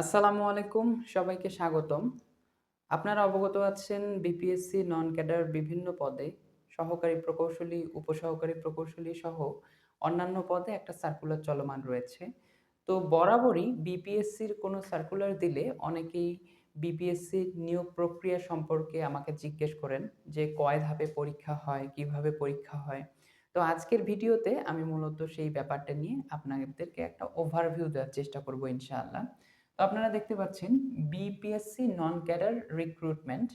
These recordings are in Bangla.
আসসালামু আলাইকুম, সবাইকে স্বাগতম। আপনারা অবগত আছেন বিপিএসসি নন ক্যাডার বিভিন্ন পদে সহকারী প্রকৌশলী, উপসহকারী প্রকৌশলী সহ অন্যান্য পদে একটা সার্কুলার চলমান রয়েছে। তো বরাবরই বিপিএসসির কোনো সার্কুলার দিলে অনেকেই বিপিএসসির নিয়োগ প্রক্রিয়া সম্পর্কে আমাকে জিজ্ঞেস করেন যে কয় ধাপে পরীক্ষা হয়, কীভাবে পরীক্ষা হয়। তো আজকের ভিডিওতে আমি মূলত সেই ব্যাপারটা নিয়ে আপনাদেরকে একটা ওভারভিউ দেওয়ার চেষ্টা করব ইনশাআল্লাহ। আপনারা দেখতে পাচ্ছেন বিপিএসসি নন ক্যাডার রিক্রুটমেন্ট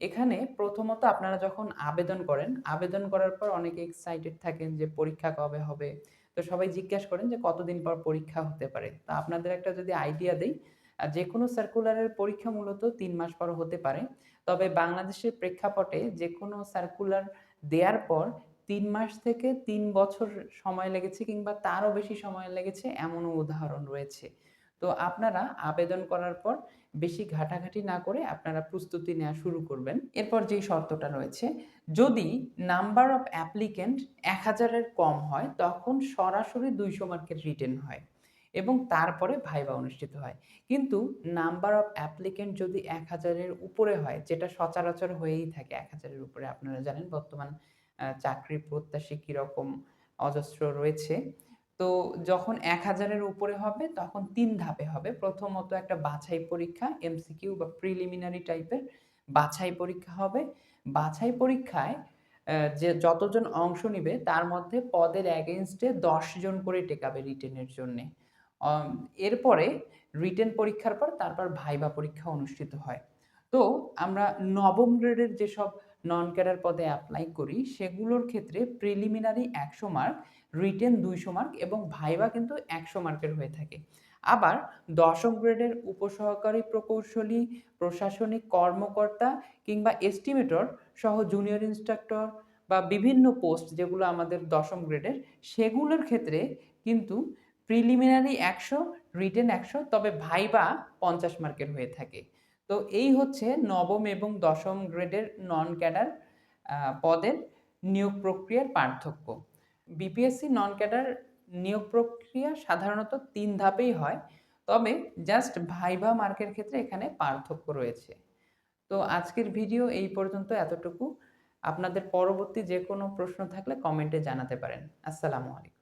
এখানে প্রথমত আপনারা যখন আবেদন করেন, আবেদন করার পর অনেকে এক্সাইটেড থাকেন যে পরীক্ষা কবে হবে। তো সবাই জিজ্ঞাসা করেন যে কতদিন পর পরীক্ষা হতে পারে। তা আপনাদের একটা যদি আইডিয়া দেই যে কোনো সার্কুলারের পরীক্ষা মূলত তিন মাস পর হতে পারে। তবে বাংলাদেশের প্রেক্ষাপটে যে কোনো সার্কুলার দেওয়ার পর তিন মাস থেকে তিন বছর সময় লেগেছে কিংবা তারও বেশি সময় লেগেছে এমনও উদাহরণ রয়েছে। তো আপনারা আবেদন করার পর বেশি ঘাটাঘাটি না করে আপনারা প্রস্তুতি নেওয়া শুরু করবেন। এরপর যেই শর্তটা রয়েছে, যদি নাম্বার অফ অ্যাপ্লিকেন্ট এক হাজারের কম হয়, তখন সরাসরি দুইশো মার্কের রিটেন হয় এবং তারপরে ভাইবা অনুষ্ঠিত হয়। কিন্তু নাম্বার অফ অ্যাপ্লিকেন্ট যদি এক হাজারের উপরে হয়, যেটা সচরাচর হয়েই থাকে এক হাজারের উপরে, আপনারা জানেন বর্তমান চাকরি প্রত্যাশী কীরকম অজস্র রয়েছে তো যখন এক হাজারের উপরে হবে, তখন তিন ধাপে হবে। প্রথমত একটা বাছাই পরীক্ষা এমসিকিউ বা প্রিলিমিনারি টাইপের বাছাই পরীক্ষা হবে। বাছাই পরীক্ষায় যে যতজন অংশ নিবে, তার মধ্যে পদের অ্যাগেনস্টে জন করে টেকাবে রিটেনের জন্যে। এরপরে রিটেন পরীক্ষার পর তারপর ভাইবা পরীক্ষা অনুষ্ঠিত হয়। তো আমরা নবম গ্রেডের যেসব নন ক্যাডার পদে অ্যাপ্লাই করি, সেগুলোর ক্ষেত্রে প্রিলিমিনারি একশো মার্ক রিটেন দুইশো মার্ক এবং ভাইবা কিন্তু একশো মার্কের হয়ে থাকে। আবার দশম গ্রেডের উপসহকারী প্রকৌশলী, প্রশাসনিক কর্মকর্তা কিংবা এস্টিমেটর সহ জুনিয়র ইনস্ট্রাক্টর বা বিভিন্ন পোস্ট যেগুলো আমাদের দশম গ্রেডের সেগুলোর ক্ষেত্রে কিন্তু প্রিলিমিনারি একশো রিটেন একশো, তবে ভাইবা পঞ্চাশ মার্কের হয়ে থাকে। তো এই হচ্ছে নবম এবং দশম গ্রেডের নন ক্যাডার পদের নিয়োগ প্রক্রিয়ার পার্থক্য। বিপিএসসি নন ক্যাডার নিয়োগ প্রক্রিয়া সাধারণত তিন ধাপেই হয়। তবে জাস্ট ভাইভা মার্কের ক্ষেত্রে এখানে পার্থক্য রয়েছে। তো আজকের ভিডিও এই পর্যন্ত এতটুকু। আপনাদের পরবর্তী যে কোনো প্রশ্ন থাকলে কমেন্টে জানাতে পারেন। আসসালামু আলাইকুম।